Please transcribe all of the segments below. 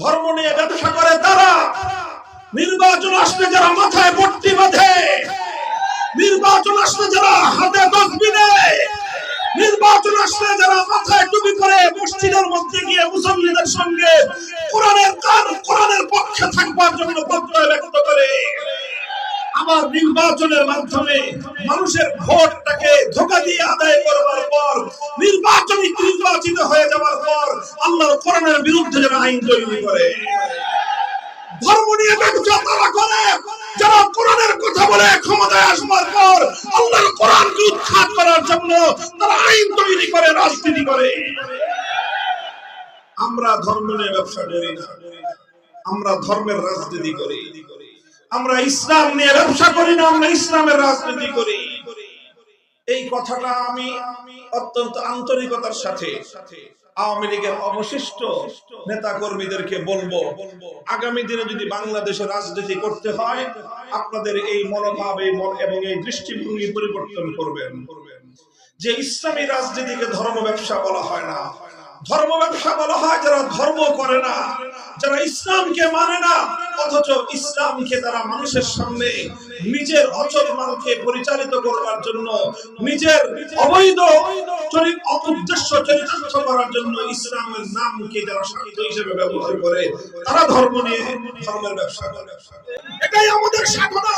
ধর্ম নিয়ে ব্যবসা করে তারা। নির্বাচন আসলে যারা মাথায় পট্টি বাঁধে, নির্বাচন আসলে যারা হাতে তসবি নেয় নির্বাচন আসলে যারা মাথায় টুপি করে মসজিদের মধ্যে গিয়ে মুসল্লিদের সঙ্গে কোরআনের কান কোরআনের পক্ষে থাকবার জন্য প্রত্যয় ব্যক্ত করে। আবার নির্বাচনের মাধ্যমে মানুষের ভোটটাকে ধোকা দিয়ে আদায় করবার পর, নির্বাচনী নির্বাচিত হয়ে যাওয়ার পর আল্লাহর কোরআনের বিরুদ্ধে যারা আইন তৈরি করে। ধর্ম নিয়ে ব্যবসা তারা করে, যারা কোরআনের কথা বলে ক্ষমতায় আসবার পর আল্লাহর কোরআনকে উৎখাত করার জন্য তারা আইন তৈরি করে, রাজনীতি করে। আমরা ধর্ম নিয়ে ব্যবসা করি না, আমরা ধর্মের রাজনীতি করি। আমরা ইসলাম নিয়ে ব্যবসা করি না, আমরা ইসলামের রাজনীতি করি। এই কথাটা আমি অত্যন্ত আন্তরিকতার সাথে আওয়ামী লীগের অবশিষ্ট নেতা কর্মীদেরকে বলব, আগামী দিনে যদি বাংলাদেশে রাজনীতি করতে হয়, আপনাদের এই মনোভাব এই এবং এই দৃষ্টিভঙ্গি পরিবর্তন করবেন। যে ইসলামী রাজনীতিকে ধর্ম ব্যবসা বলা হয় না ধর্ম ব্যবসা বলা হয়, যারা ধর্ম করে না, যারা ইসলামকে মানে না, অথচ ইসলামকে তারা মানুষের সামনে নিজের অচল মালকে পরিচালিত করবার জন্য, নিজের অবৈধ করার জন্য ইসলামের নামকে যারা হিসেবে ব্যবহার করে, তারা ধর্ম নিয়ে ধর্মের ব্যবসা করে। এটাই আমাদের সাধনা,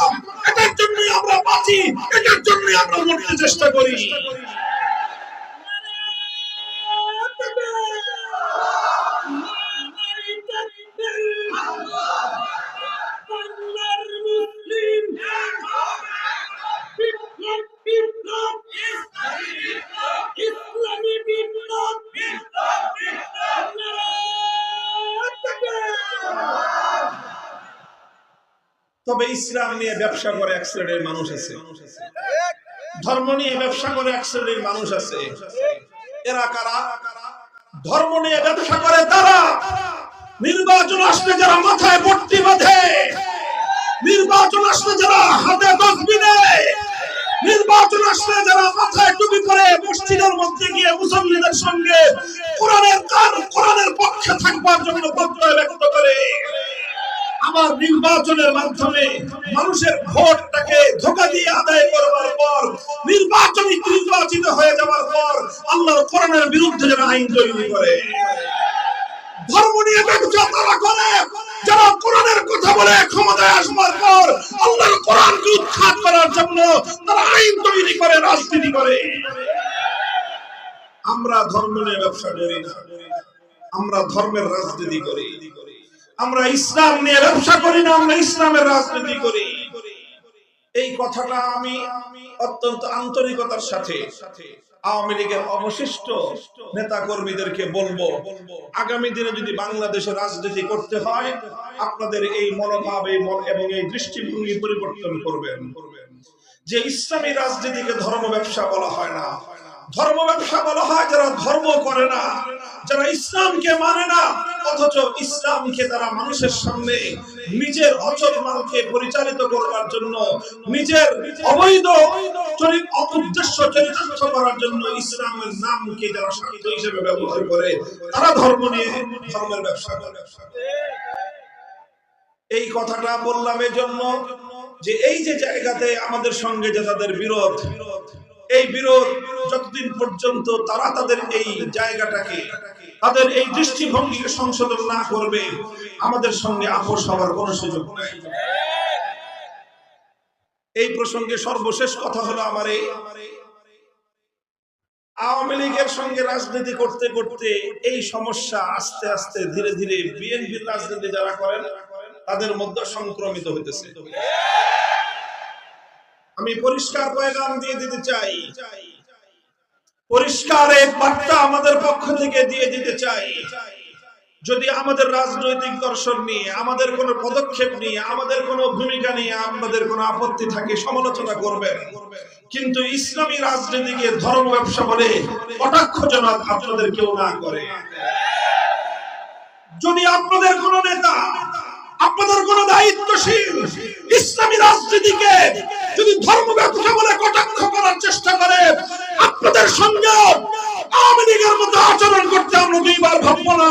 এটার জন্যই আমরা বাঁচি, এটার আমরা মরতে চেষ্টা করি। ইসলাম নিয়ে ব্যবসা করে এক শ্রেণির মানুষ আছে। ধর্ম নিয়ে ব্যবসা করে এক শ্রেণির মানুষ আছে। এরা কারা? ধর্ম নিয়ে ব্যবসা করে তারা। নির্বাচন আসলে যারা মাথায় পট্টি বাঁধে, নির্বাচন আসলে যারা হাতে তসবি নির্বাচন আসলে যারা মাথায় টুপি করে মসজিদের মধ্যে গিয়ে মুসল্লিদের সঙ্গে কোরআনের কান কোরআনের পক্ষে থাকবার জন্য প্রত্যয় ব্যক্ত করে। আবার নির্বাচনের মাধ্যমে মানুষের ভোটটাকে ধোকা দিয়ে আদায় করবার পর, নির্বাচনী নির্বাচিত হয়ে যাওয়ার পর আল্লাহর কোরআনের বিরুদ্ধে যারা আইন তৈরি করে। ধর্ম নিয়ে ব্যবসা তারা করে। যারা কোরআনের কথা বলে ক্ষমতায় আসবার পর আল্লাহর উৎখাত করার জন্য তারা আইন তৈরি করে, রাজনীতি করে। আমরা ধর্ম নিয়ে ব্যবসা করি না। আমরা ধর্মের রাজনীতি করি। আমরা ইসলাম নিয়ে ব্যবসা করি না, আমরা ইসলামের রাজনীতি করি। এই কথাটা আমি অত্যন্ত আন্তরিকতার সাথে আওয়ামী লীগের অবশিষ্ট নেতা কর্মীদেরকে বলব, আগামী দিনে যদি বাংলাদেশে রাজনীতি করতে হয়, আপনাদের এই মনোভাব এই মন এবং এই দৃষ্টিভঙ্গি পরিবর্তন করবেন। যে ইসলামী রাজনীতিকে ধর্ম ব্যবসা বলা হয় না ধর্ম ব্যবসা বলা হয়, যারা ধর্ম করে না, যারা ইসলামকে মানে না, অথচ ইসলামকে তারা মানুষের সামনে নিজের অচল মালকে পরিচালিত করবার জন্য, নিজের অবৈধ চরিতার্থ করার জন্য ইসলামের নামকে যারা সাহিত্য হিসেবে ব্যবহার করে, তারা ধর্ম নিয়ে ধর্মের ব্যবসা করে। এই কথাটা বললাম এই জন্য যে এই যে জায়গাতে আমাদের সঙ্গে যে তাদের বিরোধ বিরোধ এই বিরোধ যতদিন পর্যন্ত তারা তাদের এই জায়গাটাকে, তাদের এই দৃষ্টিভঙ্গিকে সংশোধন না করবে, আমাদের সঙ্গে আপোষ হওয়ার কোন সুযোগ নাই। এই প্রসঙ্গে সর্বশেষ কথা হলো আমার আওয়ামী লীগের সঙ্গে রাজনীতি করতে করতে এই সমস্যা আস্তে আস্তে ধীরে ধীরে বিএনপির রাজনীতি যারা করেন, তাদের মধ্যে সংক্রমিত হইতেছে। আমি পরিষ্কার পয়গাম দিয়ে দিতে চাই। পরিষ্কার এক বার্তা আমাদের পক্ষ থেকে দিয়ে দিতে চাই। যদি আমাদের রাজনৈতিক দর্শন নিয়ে, আমাদের কোনো পদক্ষেপ নিয়ে, আমাদের কোনো ভূমিকা নিয়ে আপনাদের কোনো আপত্তি থাকে, সমালোচনা করবেন কিন্তু ইসলামী রাজনীতিকে ধর্ম ব্যবসা বলে কটাক্ষজনক আপনাদের কেউ না করে। যদি আপনাদের কোন নেতা আপনাদের কোন দায়িত্বশীল ইসলামী রাজনীতিকে যদি ধর্ম ব্যবসা বলে কটাক্ষ করার চেষ্টা করে, আপনাদের সঙ্গে আওয়ামী লীগের মতো আচরণ করতে আমরা দুইবার ভাববো না।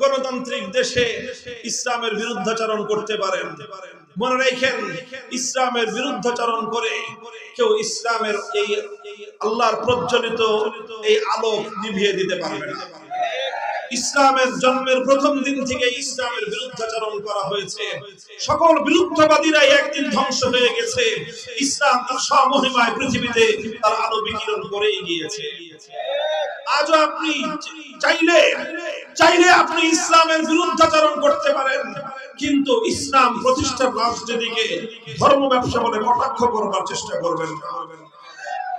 গণতান্ত্রিক দেশে ইসলামের বিরুদ্ধাচরণ করতে পারেন। মনে রাখেন, ইসলামের বিরুদ্ধাচরণ করে কেউ ইসলামের এই আল্লাহর প্রজ্বলিত এই আলোক নিভিয়ে দিতে পারবে না। ইসলামের জন্মের প্রথম দিন থেকে ইসলামের বিরুদ্ধাচরণ করা হয়েছে। সকল বিরুদ্ধবাদীরাই একদিন ধ্বংস হয়ে গেছে। ইসলাম তার স্বমহিমায় পৃথিবীতে তার আলো বিকিরণ করেই গিয়েছে। আজও আপনি চাইলে চাইলে আপনি ইসলামের বিরুদ্ধাচরণ করতে পারেন। কিন্তু ইসলাম প্রতিষ্ঠার রাজনীতিকে ধর্ম ব্যবসা বলে কটাক্ষ করবার চেষ্টা করবেন না।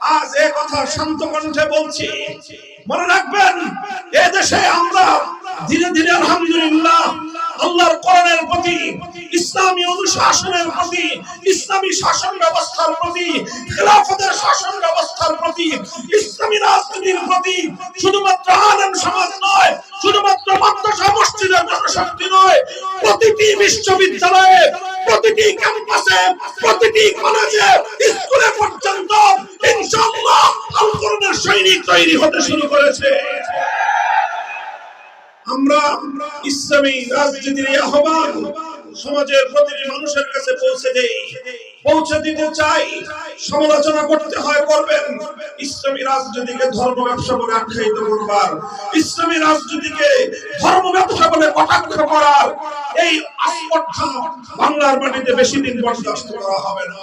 আজ এ কথা শান্ত কণ্ঠে বলছি। মনে রাখবেন, এ দেশে আমরা ধীরে ধীরে আলহামদুলিল্লাহ আল্লাহর কোরআনের প্রতি, ইসলামী অনুশাসনের প্রতি, ইসলামী শাসন ব্যবস্থার প্রতি, খেলাফতের শাসন ব্যবস্থার প্রতি, ইসলামী রাজনীতির প্রতি শুধুমাত্র আলেম সমাজ নয়, শুধুমাত্র মাদ্রাসা, মসজিদের জনশক্তি নয়, প্রতিটি বিশ্ববিদ্যালয়ে প্রতিটি ক্যাম্পাসে, প্রতিটি কলেজে, স্কুলে পর্যন্ত সৈনিক তৈরি হতে শুরু করেছে। আমরা ইসলামী রাজনীতির আহ্বান সমাজের প্রতিটি মানুষের কাছে পৌঁছে দেই, পৌঁছে দিতে চাই, সমালোচনা করতে হয় করবেন ইসলামী রাজনীতিকে ধর্ম ব্যবসা বলে আখ্যায়িত করবার। ইসলামী রাজনীতিকে বাংলার মাটিতে বেশি দিন বরদাস্ত করা হবে না।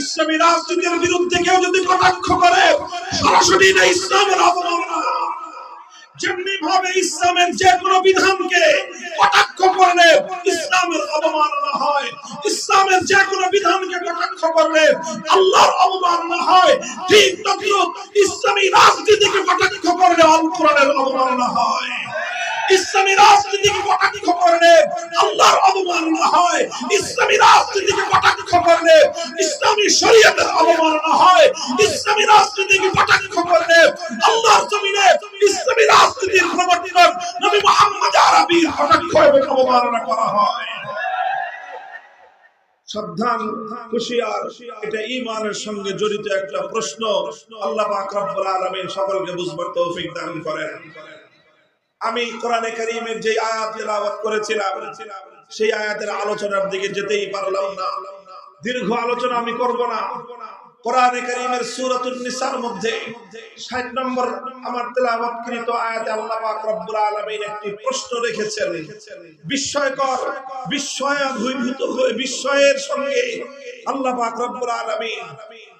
ইসলামী রাজনীতির বিরুদ্ধে কেউ যদি কটাক্ষ করে, সরাসরি না ইসলামের অবমাননা যেমনি ভাবে ইসলামের যে কোনো বিধানকে কটাক্ষ করলে ইসলামের অবমাননা হয়, ইসলামের যে কোনো বিধানকে কটাক্ষ করলে আল্লাহর অবমাননা হয়, ঠিক তদ্রুপ ইসলামী রাজনীতিকে কটাক্ষ করলে আল অবমাননা হয়। ইসলামী রাজনীতিকে কটাক্ষ করলে আল্লাহর অবমাননা হয়। ইসলামী রাজনীতিকে কটাক্ষ করলে ইসলামী শরীয়তের অবমাননা হয়। ইসলামী রাজনীতিকে কটাক্ষ করলে আল্লাহর জমিনে ইসলামী রাজনীতির নবী আরবির কটাক্ষ অবমাননা করা হয়। সাবধান এটা ইমানের সঙ্গে জড়িত একটা প্রশ্ন। আল্লাহ পাক রব্বুল সকলকে বুঝবার তৌফিক দান করেন। আমি কোরআনে কারীমের যে আয়াত করেছিলাম, সেই আয়াতের আলোচনার দিকে যেতেই পারলাম না। দীর্ঘ আলোচনা আমি করব না। কোরআনে কারীমের নিসার মধ্যে 60 নম্বর আমার আয়াতে আল্লাহ একটি প্রশ্ন রেখেছেন। বিস্ময়কর হয়ে বিস্ময়ের সঙ্গে আল্লাহ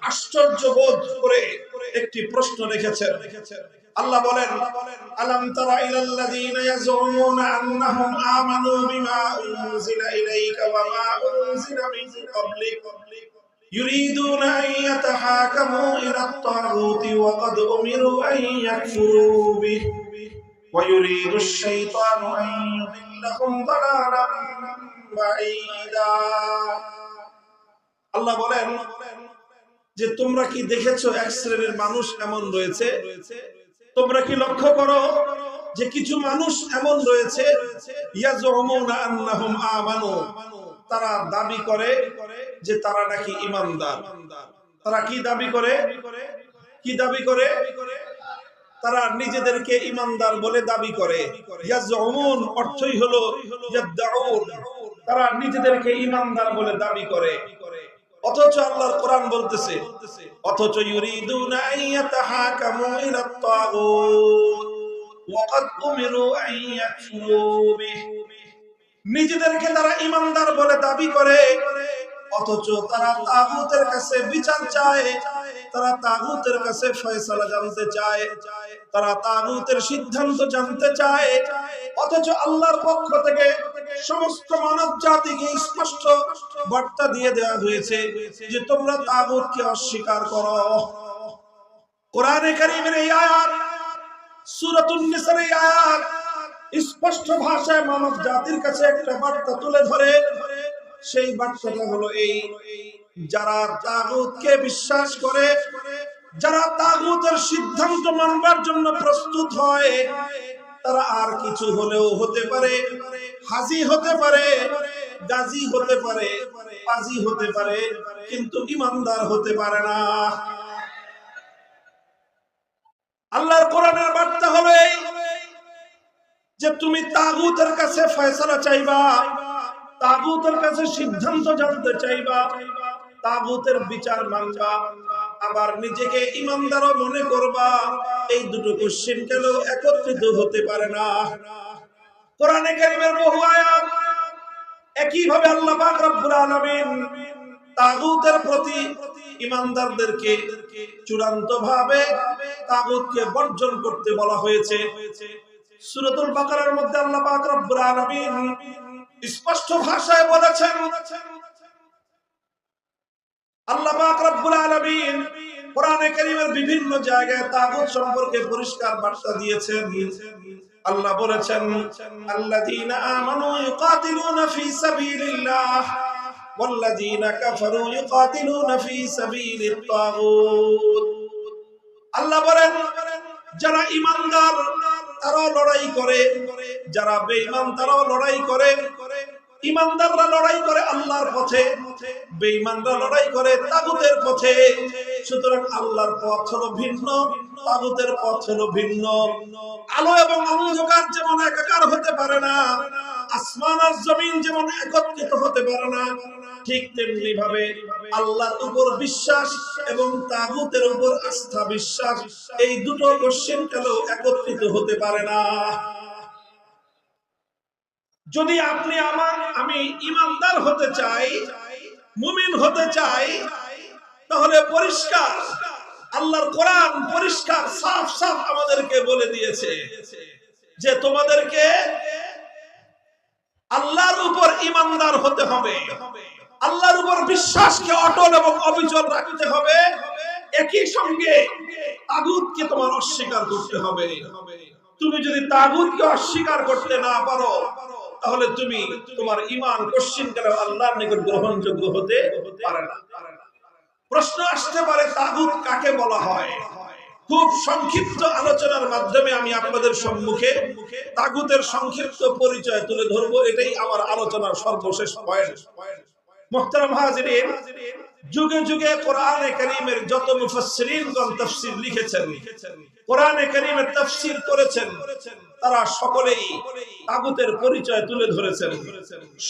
আশ্চর্য বোধ করে একটি প্রশ্ন রেখেছেন। আল্লাহ বলেন আলাম তারা ইলাল্লাযীনা ইয়াজুমুনা আন্নাহুম আমানু বিমা উনজিলা ইলাইকা ওয়া মা উনজিলা মিন ক্বাবলিক يريدون أن يتحاكموا إلى الطاغوت وقد أمروا أن يكفروا به ويريد الشيطان أن يضلهم ضلالا بعيدا আল্লাহ বলেন যে তোমরা কি দেখেছো এক শ্রেণীর মানুষ এমন রয়েছে তোমরা কি লক্ষ্য করো যে কিছু মানুষ এমন রয়েছে? তারা দাবি করে যে তারা নাকি ইমানদার। তারা কি দাবি করে? কি দাবি করে? তারা নিজেদেরকে ইমানদার বলে দাবি করে। অর্থই হলো তারা নিজেদেরকে ইমানদার বলে দাবি করে। অথচ আল্লাহর কোরআন বলতেছে অথচ নিজেদেরকে তারা ইমানদার বলে দাবি করে। অথচ তারা তাগুতের কাছে বিচার চায়। তারা তাগুতের কাছে ফয়সালা জানতে চায়। তারা তাগুতের সিদ্ধান্ত জানতে চায়। অথচ আল্লাহর পক্ষ থেকে সমস্ত মানব জাতিকে স্পষ্ট বার্তা দিয়ে দেওয়া হয়েছে যে তোমরা তাগুতকে অস্বীকার করো। কোরআনে কারীমের এই আয়াত, সূরাতুন নিসার এই আয়াত স্পষ্ট ভাষায় মানব জাতির কাছে একটা বার্তা তুলে ধরে। সেই বার্তাটা হলো এই, যারা তাগুতকে বিশ্বাস করে, যারা তাগুতের সিদ্ধান্ত মানবার জন্য প্রস্তুত হয় তারা আর কিছু হলেও হতে পারে। হাজি হতে পারে, গাজী হতে পারে, পাজি হতে পারে, কিন্তু ইমানদার হতে পারে না। আল্লাহর কোরআনের বার্তা হলো এই যে তুমি তাগুতের কাছে ফয়সালা চাইবা, তাগুতের কাছে সিদ্ধান্ত জানতে চাইবা, তাগুতের বিচার মানবা আবার নিজেকে ইমানদারও মনে করবা, এই দুটো কোশ্চেন কেন একত্রিত হতে পারে না? কোরআনে কারিমের বহু আয়াত একই ভাবে আল্লাহ পাক রব্বুল আলামিন তাগুতের প্রতি ইমানদারদেরকে চূড়ান্ত ভাবে তাগুতকে বর্জন করতে বলা হয়েছে। সূরাতুল বাকারার মধ্যে আল্লাহ পাক রব্বুল আলামিন স্পষ্ট ভাষায় বলেছেন আল্লাহ পাক রব্বুল আলামিন কোরআনে কারীমের বিভিন্ন জায়গায় তাগুত সম্পর্কে পরিষ্কার বার্তা দিয়েছেন আল্লাহ বলেছেন আল্লাযীনা আমানু ইউকাতিলুনা ফি সাবিলিল্লাহ والذين كفروا يقاتلون في سبيل الطاغوت আল্লাহ বলেন যারা ইমানদার তারাও লড়াই করে যারা বেঈমান তারাও লড়াই করে ইমানদাররা লড়াই করে আল্লাহর পথে, বেঈমানরা লড়াই করে তাগুতের পথে। সুতরাং আল্লাহর পথ হলো ভিন্ন, তাগুতের পথ হলো ভিন্ন। আলো এবং অন্ধকার যেমন একাকার হতে পারে না, আসমান আর জমিন যেমন একত্রিত হতে পারে না, ঠিক তেমনি ভাবে আল্লাহর উপর বিশ্বাস এবং তাগুতের উপর আস্থা বিশ্বাস, এই দুটো কোশ্চেন কেন একত্রিত হতে পারে না? যদি আপনি আমার, আমি ইমানদার হতে চাই, মুমিন হতে চাই, তাহলে পরিষ্কার, আল্লাহর কোরআন পরিষ্কার, সাফ সাফ আমাদেরকে বলে দিয়েছে যে তোমাদেরকে আল্লাহর উপর ইমানদার হতে হবে। আল্লাহর উপর বিশ্বাসকে অটল এবং অবিচল রাখতে হবে। একই সঙ্গে তাগুতকে তোমার অস্বীকার করতে হবে। তুমি যদি তাগুতকে অস্বীকার করতে না পারো তাহলে তুমি তোমার ইমান কোশ্চিন কালে আল্লাহর নিকট গ্রহণযোগ্য হতে পারে না। প্রশ্ন আসতে পারে, তাগুত কাকে বলা হয়? খুব সংক্ষিপ্ত আলোচনার মাধ্যমে আমি আপনাদের সম্মুখে তাগুতের সংক্ষিপ্ত পরিচয় তুলে ধরবো। এটাই আমার আলোচনার সর্বশেষ পয়েন্ট মোহতারাম যুগে যুগে কারীমের যত মুফাসসিরিনগণ তাফসীর লিখেছেন কারীমের তাফসীর করেছেন, তারা সকলেই তাগুতের পরিচয় তুলে ধরেছেন।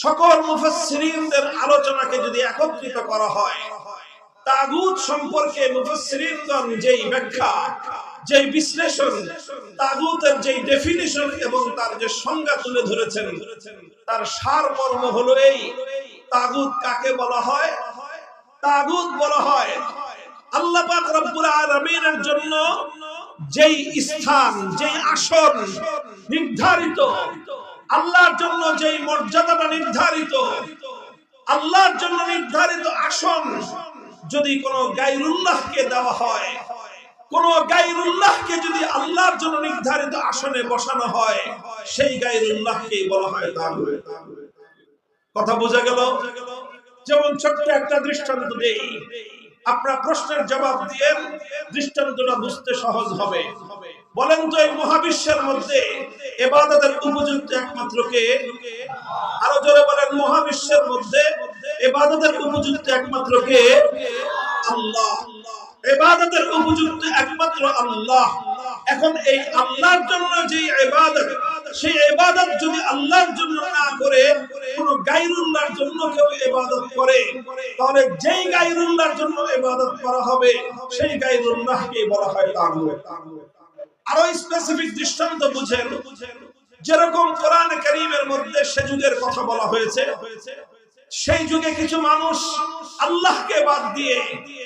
সকল মুফাসসিরিনদের আলোচনাকে যদি একত্রিত করা হয়, তাগুত সম্পর্কে মুফাসসিরিনগণ যেই ব্যাখ্যা, যেই বিশ্লেষণ, তাগুতের যেই ডেফিনিশন এবং তার যে সংজ্ঞা তুলে ধরেছেন, তার সার সারমর্ম হলো এই তাগুত কাকে বলা হয়? তাগুত বলা হয় আল্লাহ পাক রব্বুল আলামিনের জন্য যেই স্থান, যেই আসন নির্ধারিত, আল্লাহর জন্য যেই মর্যাদাটা নির্ধারিত, আল্লাহর জন্য নির্ধারিত আসন যদি কোন গাইরুল্লাহকে দেওয়া হয়, কোন গাইরুল্লাহকে যদি আল্লাহর জন্য নির্ধারিত আসনে বসানো হয়, সেই গাইরুল্লাহকে বলা হয় তাগুত। কথা বোঝা গেল? যেমন ছোট্ট একটা দৃষ্টান্ত দেই। আপনার প্রশ্নের জবাব দিয়ে দৃষ্টান্তটা বুঝতে সহজ হবে। বলেন তো এই মহাবিশ্বের মধ্যে এবাদতের উপযুক্ত একমাত্র কে? আরও জোরে বলেন, মহাবিশ্বের মধ্যে এবাদতের উপযুক্ত একমাত্র কে? আল্লাহ। এবাদতের উপযুক্ত একমাত্র আল্লাহ। এখন এই আল্লাহর জন্য যে ইবাদত, সেই ইবাদত যদি আল্লাহর জন্য না করে, কোন গায়রুল্লাহর জন্য কেউ ইবাদত করে, তাহলে যেই গায়রুল্লাহর জন্য ইবাদত করা হবে, সেই গায়রুল্লাহকে বলা হয় তাগুত। আরও স্পেসিফিক দৃষ্টান্ত বুঝেন। যেরকম কোরআন কারীমের মধ্যে সে যুগের কথা বলা হয়েছে সেই যুগে কিছু মানুষ আল্লাহকে বাদ দিয়ে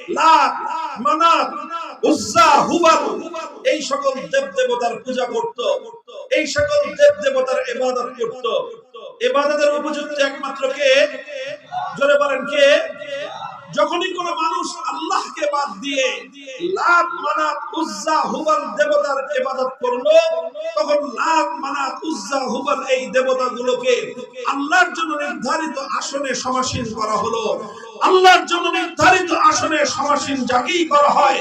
লাত মানাত, উজ্জা হুবাল এই সকল দেব দেবতার পূজা করত। এই সকল দেব দেবতার ইবাদত করত। ইবাদতের উপযুক্ত একমাত্র কে? জোরে বলেন কে? যখনই কোন মানুষ আল্লাহকে বাদ দিয়ে লাভ মানাত উজ্জা হুবাল দেবতার ইবাদত করল, তখন লাভ মানাত উজ্জা হুবাল এই দেবতাগুলোকে আল্লাহর জন্য নির্ধারিত আসনে সমাসীন করা হলো। আল্লাহর জন্য নির্ধারিত আসনে সমাসীন জাগেই করা হয়।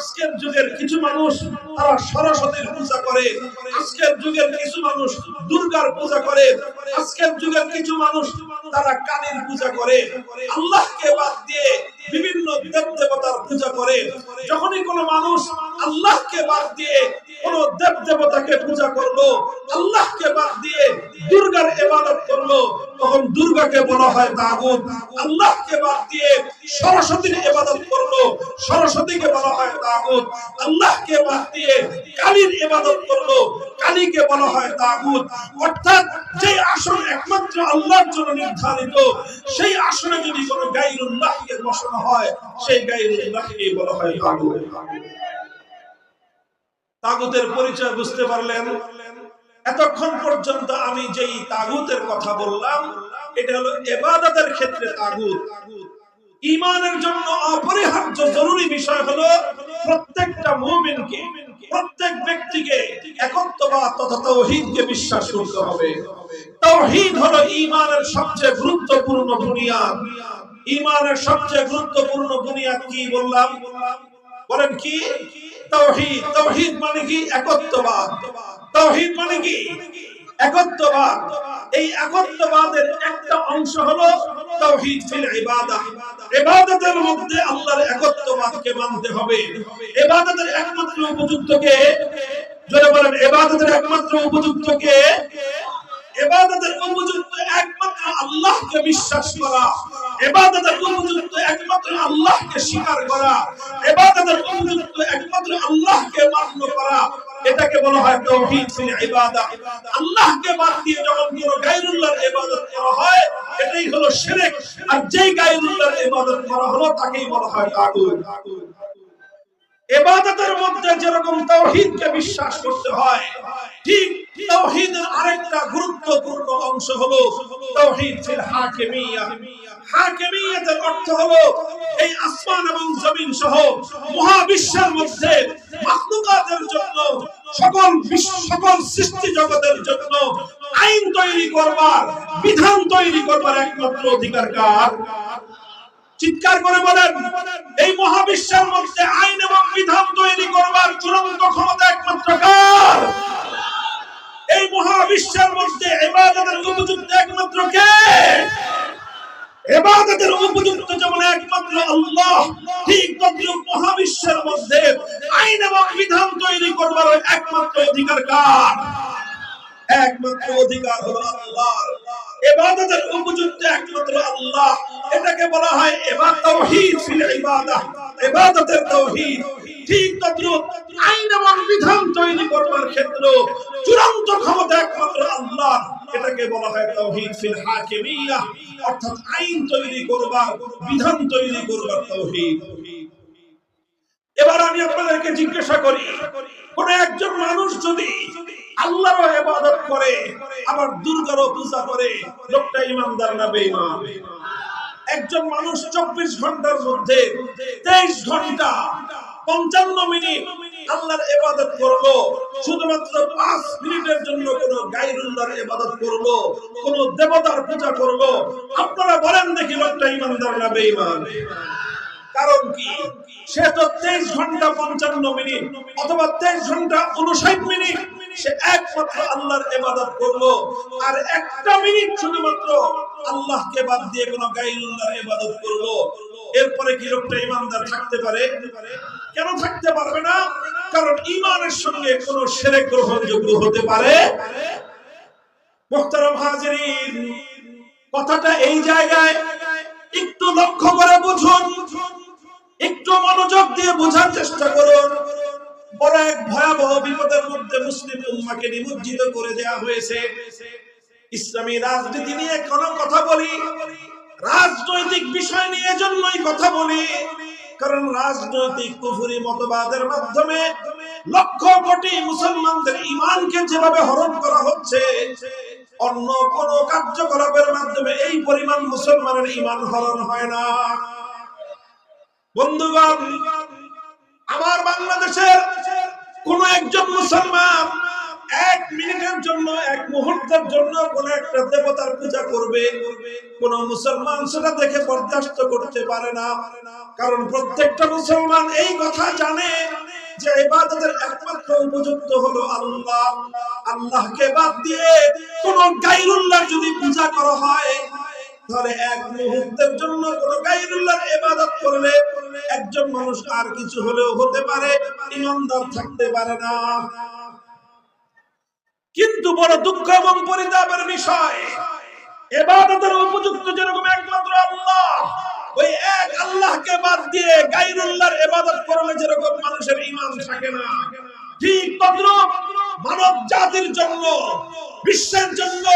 আজকের যুগের কিছু মানুষ তারা সরস্বতীর পূজা করে। আজকের যুগের কিছু মানুষ দুর্গার পূজা করে। আজকের যুগের কিছু মানুষ তারা কালীর পূজা করে। আল্লাহকে বাদ দিয়ে বিভিন্ন দেব দেবতার পূজা করে। যখনই কোনো মানুষ আল্লাহকে বাদ দিয়ে কোন দেব দেবতাকে পূজা করল, আল্লাহকে বাদ দিয়ে দুর্গার ইবাদত করল, তখন দুর্গাকে বলা হয় তাগুত। আল্লাহকে বাদ দিয়ে সরস্বতীর ইবাদত করল, সরস্বতীকে বলা হয় তাগুত আল্লাহকে বাদ দিয়ে ইবাদত করল। কালীকে বলা হয় তাগুত। অর্থাৎ যে আসন একমাত্র আল্লাহর জন্য নির্ধারিত, সেই আসনে যদি কোনো গায়রুল্লাহকে বসানো হয়, সেই গায়রুল্লাহকে বলা হয় তাগুত। তাগুতের পরিচয় বুঝতে পারলেন? এতক্ষণ পর্যন্ত আমি যেই তাগুতের কথা বললাম, এটা হলো এবাদতের ক্ষেত্রে তাগুত। ইমানের জন্য অপরিহার্য জরুরি বিষয় হলো প্রত্যেকটা মুমিনকে, প্রত্যেক ব্যক্তিকে একত্ববাদ তথা তাওহীদকে বিশ্বাস করতে হবে। তাওহীদ হলো ইমানের সবচেয়ে গুরুত্বপূর্ণ বুনিয়াদ। ইমানের সবচেয়ে গুরুত্বপূর্ণ বুনিয়াদ কি বললাম? বলেন কি? তাওহীদ তাওহীদ মানে কি? একত্ববাদ। তাওহীদ মানে কি? একত্ববাদ। এই একত্ববাদের একটা অংশ হলো ইবাদতের ইবাদতের ইবাদতের আল্লাহকে বিশ্বাস করা। এবাদতের উপযুক্ত একমাত্র আল্লাহকে স্বীকার করা। এবাদতের উপযুক্ত একমাত্র আল্লাহকে মান্য করা। এটাকে বলা হয় তাওহীদ ফিল ইবাদা। আল্লাহকে বাদ দিয়ে যখন কোনো গায়রুল্লাহর ইবাদত করা হয়, এটাই হলো শিরক। আর যেই গায়রুল্লাহর ইবাদত করা হলো, তাকেই বলা হয় তাগুত। এবাদতের মধ্যে যেরকম তাওহীদকে বিশ্বাস করতে হয়, ঠিক তাওহীদের আরেকটা গুরুত্বপূর্ণ অংশ হলো তাওহীদ ফিল হাকিমিয়া। হাকিমিয়াতের অর্থ হলো এই আসমান এবং জমিন সহ মহাবিশ্বের মধ্যে সকল সকল সৃষ্টি জগতের জন্য আইন তৈরি করবার, বিধান তৈরি করবার একমাত্র অধিকার কার? চিৎকার করে বলেন, এই মহাবিশ্বের মধ্যে আইন এবং বিধান তৈরি করবার চূড়ান্ত ক্ষমতা একমাত্র কার? এই মহাবিশ্বের মধ্যে এবাদতের উপযুক্ত একমাত্র কে? এবাদতের উপযুক্ত যেমন একমাত্র আল্লাহ, ঠিক তদ্রুপ মহাবিশ্বের মধ্যে আইন এবং বিধান তৈরি করবার একমাত্র অধিকার কার? একমাত্র অধিকার হলো আল্লাহর ইবাদতের উপযুক্ত একমাত্র আল্লাহ। এটাকে বলা হয় ইবাদত তাওহীদ ফিল ইবাদাহ। ইবাদতের তাওহীদ ঠিক তদ্রুপ আইন এবং বিধান তৈরি করবার ক্ষেত্র চূড়ান্ত ক্ষমতা একমাত্র আল্লাহ। এটাকে বলা হয় তাওহীদ ফিল হাকিমিয়া অর্থাৎ আইন তৈরি করবার, বিধান তৈরি করবার তাওহীদ এবার আমি আপনাদেরকে জিজ্ঞাসা করি, কোন একজন মানুষ যদি আল্লাহর ইবাদত করে, আবার দুর্গারও পূজা করে। লোকটা ইমানদার না বেঈমান? একজন মানুষ চব্বিশ ঘণ্টার মধ্যে তেইশ ঘণ্টা পঞ্চান্ন মিনিট আল্লাহর ইবাদত করল, শুধুমাত্র মিনিটের জন্য কোন ইবাদত কোন দেবতার পূজা করল। আপনারা বলেন দেখি লোকটা ইমানদার না বেঈমান? কারণ কি? সে তো তেইশ ঘণ্টা পঞ্চান্ন মিনিট অথবা তেইশ ঘণ্টা উনষাট মিনিট সে একমাত্র আল্লাহর ইবাদত করল। আর একটা মিনিট শুধুমাত্র আল্লাহকে বাদ দিয়ে কোনো গাইরুল্লাহর ইবাদত করল। এরপরে কি লোকটা ইমানদার থাকতে পারে? কেন থাকতে পারবে না? কারণ ইমানের সঙ্গে কোনো সেরে গ্রহণযোগ্য হতে পারে? মোহতারাম হাজিরিন, কথাটা এই জায়গায় একটু লক্ষ্য করে বুঝুন। একটু মনোযোগ দিয়ে বোঝার চেষ্টা করুন। বড় এক ভয়াবহ বিপদের মধ্যে মুসলিম উম্মাকে নিমজ্জিত করে দেয়া হয়েছে। ইসলামী রাজনীতি নিয়ে কোন কথা বলি, রাজনৈতিক বিষয় নিয়ে জন্যই কথা বলি, কারণ রাজনৈতিক কুফুরি মতবাদের মাধ্যমে লক্ষ কোটি মুসলমানদের ইমানকে যেভাবে হরণ করা হচ্ছে, অন্য কোন কার্যকলাপের মাধ্যমে এই পরিমাণ মুসলমানের ইমান হরণ হয় না। বন্ধুগণ আমার বাংলাদেশের কোন একজন মুসলমান এক মিনিটের জন্য, এক মুহূর্তের জন্য কোন একটা দেবতার পূজা করবে। কোন মুসলমান সেটা দেখে বরদাস্ত করতে পারে না। কারণ প্রত্যেকটা মুসলমান এই কথা জানে যে ইবাদতের একমাত্র উপযুক্ত হলো আল্লাহ। আল্লাহকে বাদ দিয়ে কোন গাইরুল্লাহ যদি পূজা করা হয়, তাহলে এক মুহূর্তের জন্য কোন গাইরুল্লাহর ইবাদত করলে একজন মানুষ আর কিছু হলেও হতে পারে, ইমানদার থাকতে পারে না। কিন্তু বড় দুঃখ এবং পরিতাপের বিষয়, এবাদতের উপযুক্ত যেরকম একমাত্র আল্লাহ, ওই এক আল্লাহকে বাদ দিয়ে গাইরুল্লাহর ইবাদত করলে যেরকম মানুষের ঈমান থাকে না। ঠিক তদ্রুপ মানব জাতির জন্য, বিশ্বের জন্য,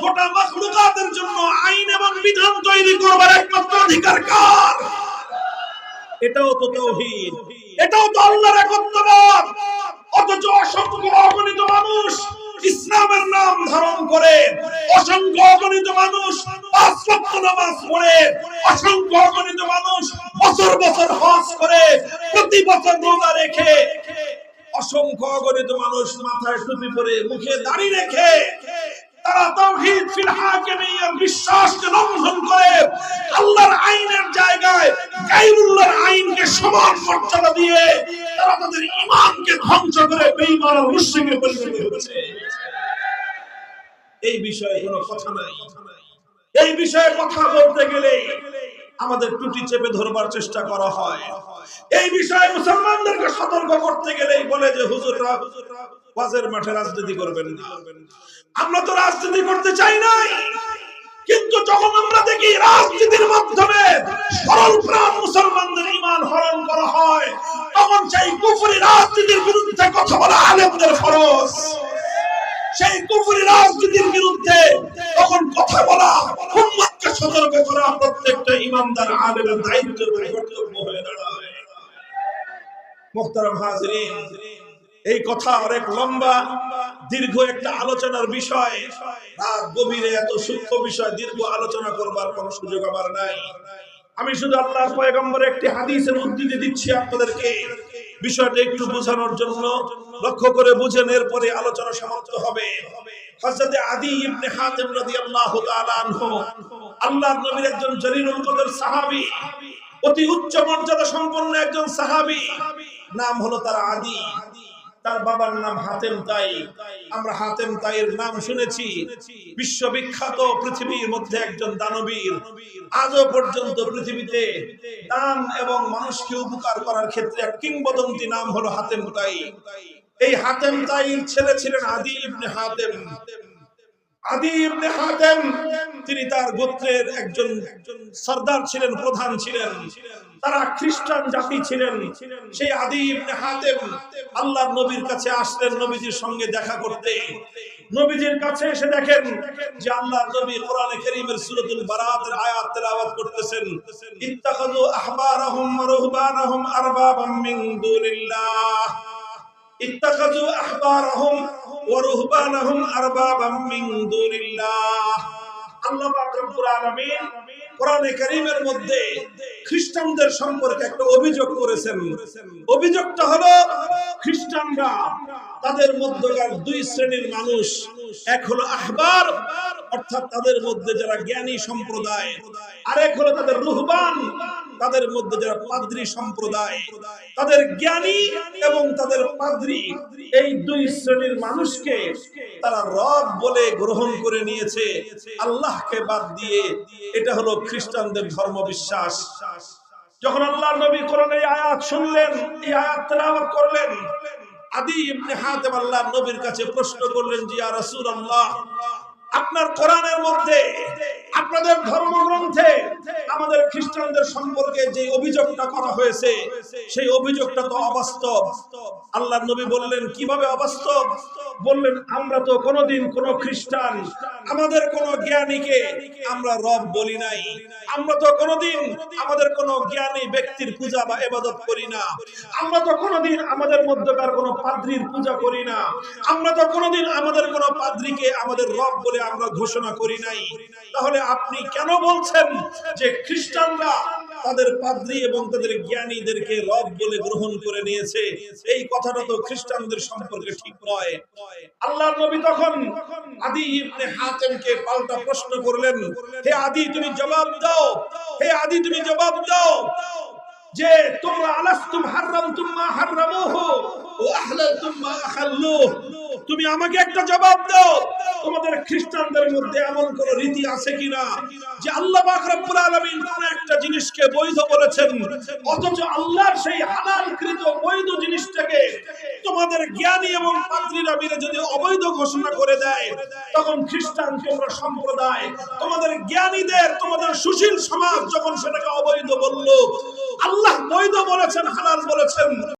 গোটা মাখলুকাতের জন্য আইন এবং বিধান তৈরি করবার একমাত্র অধিকার কার? এটাও তো তৌহিদ। এটাও তো আল্লাহর একত্ববাদ। অথচ অসংখ্য অগণিত মানুষ ইসলামের নাম ধারণ করে, অসংখ্য অগণিত মানুষ পাঁচ ওয়াক্ত নামাজ পড়ে, অসংখ্য অগণিত মানুষ বছর বছর হজ করে, প্রতি বছর রোজা রেখে, অসংখ্য অগণিত মানুষ মাথায় টুপি পরে, মুখে দাড়ি রেখে তারা তাওহীদ ফিল বিশ্বাসকে লঙ্ঘন করে আল্লাহর আইনের জায়গায় গায়রুল্লাহর আইনকে সমান মর্যাদা দিয়ে তারা তাদের ধ্বংস করে বেঈমান আর মুশরিকে পরিণত করেছে। এই বিষয়ে কোনো কথা নাই। এই বিষয়ে কথা বলতে গেলে আমাদের টুটি চেপে ধরবার চেষ্টা করা হয়। এই বিষয়ে মুসলমানদেরকে সতর্ক করতে গেলেই বলে যে হুজুররা হুজুররা ওয়াজের মাঠে রাজনীতি করবেন না। আমরা তো রাজনীতি করতে চাই নাই। কিন্তু যখন আমরা দেখি রাজনীতির মাধ্যমে সরল প্রাণ মুসলমানদের ইমান হরণ করা হয়, তখন সেই কুফরি রাজনীতির বিরুদ্ধে কথা বলা আলেমদের ফরজ। সেই কুফরি রাজনীতির বিরুদ্ধে তখন কথা বলা, উম্মতকে সতর্ক করা প্রত্যেকটা ইমামদার আলেমের দায়িত্ব হয়ে দাঁড়ায় মোহতারাম হাজরিন এই কথা অনেক লম্বা, দীর্ঘ একটা আলোচনার বিষয়। গভীরে এত সূক্ষ্ম বিষয়, দীর্ঘ আলোচনা করবার কোন সুযোগ আমার নাই। আমি শুধু আল্লাহর পয়গম্বরের একটি হাদিসের উদ্ধৃতি দিচ্ছি আপনাদেরকে। বিষয়টা একটু বোঝানোর জন্য, লক্ষ্য করে বুঝেন এরপরে আলোচনা সমাপ্ত হবে। হযরতে আদি ইবনে হাতিম রাদিয়াল্লাহু তাআলা আনহু, আল্লাহর নবীর একজন জলিলুল কদর সাহাবী, অতি উচ্চ মর্যাদা সম্পন্ন একজন সাহাবী। নাম হলো তার আদি। তার বাবার নাম হাতেম তাই। আমরা হাতেম তাইয়ের নাম শুনেছি। বিশ্ববিখ্যাত পৃথিবীর মধ্যে একজন দানবীর। আজও পর্যন্ত পৃথিবীতে দান এবং মানুষকে উপকার করার ক্ষেত্রে এক কিংবদন্তি নাম হলো হাতেম তাই। এই হাতেম তাইয়ের ছেলে ছিলেন আদি ইবনে হাতেম। আদি ইবনে তিনি তার গোত্রের একজন একজন সর্দার ছিলেন, প্রধান ছিলেন। তারা খ্রিস্টান জাতি ছিলেন। সেই আদি ইবনে হাতেম আল্লাহর নবীর কাছে আসলেন নবীজির সঙ্গে দেখা করতে। নবীজির কাছে এসে দেখেন যে আল্লাহ নবী কোরআনে কারীমের সূরাতুল বারাতের আয়াত তেলাওয়াত করতেছেন। ইত্তাখাযু আহবারাহুম ওয়া রুহবানাহুম আরবাবাম মিন দুনিল্লাহ। ইত্তাখাযু আহবারাহুম ওয়া মিন দুনিল্লাহ। আল্লাহ পাক রব্বুল আলামিন কোরআনে কারীমের মধ্যে খ্রিস্টানদের সম্পর্কে একটা অভিযোগ করেছেন। অভিযোগটা হলো, খ্রিস্টানরা তাদের মধ্যকার দুই শ্রেণির মানুষ, এক হলো আহবার, অর্থাৎ তাদের মধ্যে যারা জ্ঞানী সম্প্রদায় আরেক হলো তাদের রুহবান, তাদের মধ্যে যারা পাদ্রী সম্প্রদায়। তাদের জ্ঞানী এবং তাদের পাদ্রী, এই দুই শ্রেণির মানুষকে তারা রব বলে গ্রহণ করে নিয়েছে, আল্লাহকে বাদ দিয়ে। এটা হলো খ্রিস্টানদের ধর্ম বিশ্বাস যখন আল্লাহ নবী করেন এই আয়াত শুনলেন, এই আয়াত করলেন, আদি ইবনে হাতেম আল্লাহ নবীর কাছে প্রশ্ন করলেন যে ইয়া রাসূলুল্লাহ, আপনার কোরআনের মধ্যে আপনাদের ধর্মগ্রন্থে আমাদের খ্রিস্টানদের সম্পর্কে যে অভিযোগটা করা হয়েছে, সেই অভিযোগটা তো অবাস্তব। আল্লাহ নবী বললেন, কীভাবে অবাস্তব? বললেন, আমরা তো কোনোদিন কোন খ্রিস্টান, আমাদের কোন জ্ঞানীকে আমরা রব বলি নাই। আমরা তো কোনোদিন আমাদের কোন জ্ঞানী ব্যক্তির পূজা বা এবাদত করি না। আমরা তো কোনোদিন আমাদের মধ্যকার কোন পাদ্রির পূজা করি না। আমরা তো কোনোদিন আমাদের কোন পাদ্রীকে আমাদের রব বলে আমরা ঘোষণা করি নাই। তাহলে আপনি কেন বলছেন যে খ্রিস্টানরা তাদের পাদ্রী এবং তাদের জ্ঞানীদেরকে রব বলে গ্রহণ করে নিয়েছে? এই কথাটা তো খ্রিস্টানদের সম্পর্কে ঠিক নয়। আল্লাহর নবী তখন আদি ইবনে হাতেমকে পাল্টা প্রশ্ন করলেন, হে আদি, তুমি জবাব দাও। হে আদি, তুমি জবাব দাও যে তোমরা আলাস্তুম হারামতুম মা হারামুহু ও আহলালতুম মা আহাল্লুহ তুমি আমাকে একটা জবাব দাও। তোমাদের খ্রিস্টানদের মধ্যে এমন কোন রীতি আছে কিনা যে আল্লাহ রব্বুল আলামিন কোন একটা জিনিসকে বৈধ বলেছেন, অথচ আল্লাহর সেই হালালকৃত বৈধ জিনিসটাকে তোমাদের জ্ঞানী এবং পাত্রীরা মিলে যদি অবৈধ ঘোষণা করে দেয়, তখন খ্রিস্টান তোমরা সম্প্রদায়, তোমাদের জ্ঞানীদের, তোমাদের সুশীল সমাজ যখন সেটাকে অবৈধ বলল, আল্লাহ বৈধ বলেছেন, হালাল বলেছেন।